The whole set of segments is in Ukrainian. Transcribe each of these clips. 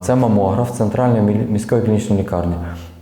Це мамограф центральної міської клінічної лікарні.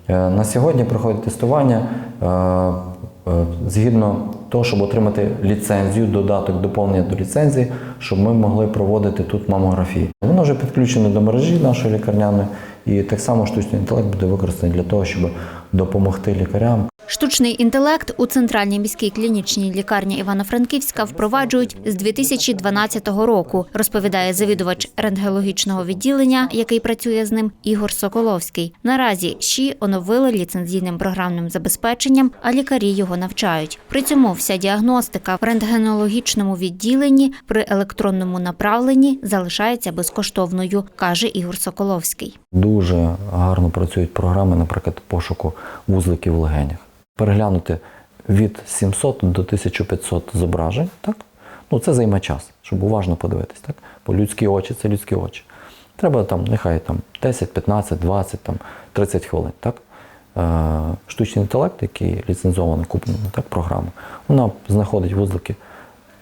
Е, На сьогодні проходить тестування е, е, згідно того, щоб отримати ліцензію, додаток доповнення до ліцензії, щоб ми могли проводити тут мамографії. Воно вже підключене до мережі нашої лікарняної, і так само штучний інтелект буде використаний для того, щоб допомогти лікарям Штучний інтелект у центральній міській клінічній лікарні Івано-Франківська впроваджують з 2012 року, розповідає завідувач рентгенологічного відділення, який працює з ним, Ігор Соколовський. Наразі ЩІ оновили ліцензійним програмним забезпеченням, а лікарі його навчають. При цьому вся діагностика в рентгенологічному відділенні при електронному направленні залишається безкоштовною, каже Ігор Соколовський. Дуже гарно працюють програми, наприклад, пошуку вузликів в легенях. Переглянути від 700 до 1500 зображень, так? Ну, це займе час, щоб уважно подивитись, так? Бо людські очі це людські очі. Треба там, нехай там 10, 15, 20, там, 30 хвилин, так? Е, штучний інтелект, який ліцензований, куплений, так, програма, вона знаходить вузлики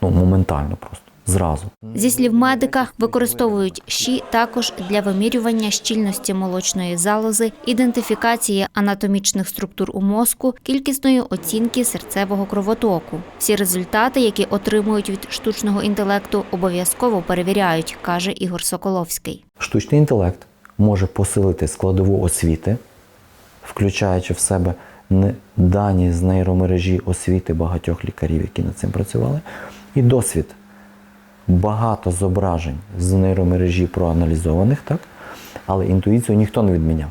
ну, моментально просто, зразу. Зі слів медика, використовують щі також для вимірювання щільності молочної залози, ідентифікації анатомічних структур у мозку, кількісної оцінки серцевого кровотоку. Всі результати, які отримують від штучного інтелекту, обов'язково перевіряють, каже Ігор Соколовський. Штучний інтелект може посилити складову освіти, включаючи в себе не- дані з нейромережі освіти багатьох лікарів, які над цим працювали, і досвід. Багато зображень з нейромережі проаналізованих, так? але інтуїцію ніхто не відміняв.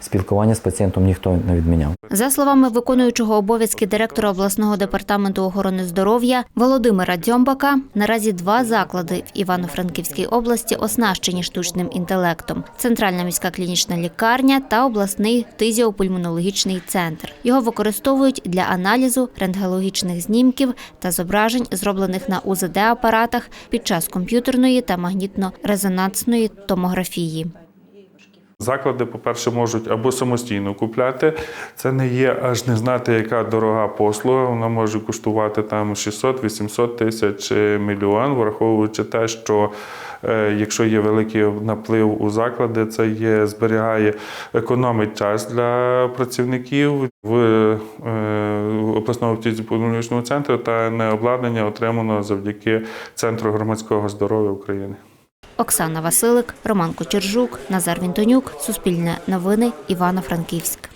Спілкування з пацієнтом ніхто не відміняв. За словами виконуючого обов'язки директора обласного департаменту охорони здоров'я Володимира Дзьомбака, наразі два заклади в Івано-Франківській області оснащені штучним інтелектом: центральна міська клінічна лікарня та обласний фтизіопульмонологічний центр. Його використовують для аналізу рентгенологічних знімків та зображень, зроблених на УЗД-апаратах під час комп'ютерної та магнітно-резонансної томографії. Заклади, по-перше, можуть або самостійно купляти. Це не є аж не знати, яка дорога послуга. Вона може коштувати там 600-800 тисяч мільйон, враховуючи те, що е, якщо є великий наплив у заклади, це є зберігає, економить час для працівників в е, обласному фтизіопульмонологічному центру та не обладнання отримано завдяки Центру громадського здоров'я України. Оксана Василик, Роман Кочержук, Назар Вінтонюк, Суспільне новини, Івано-Франківськ.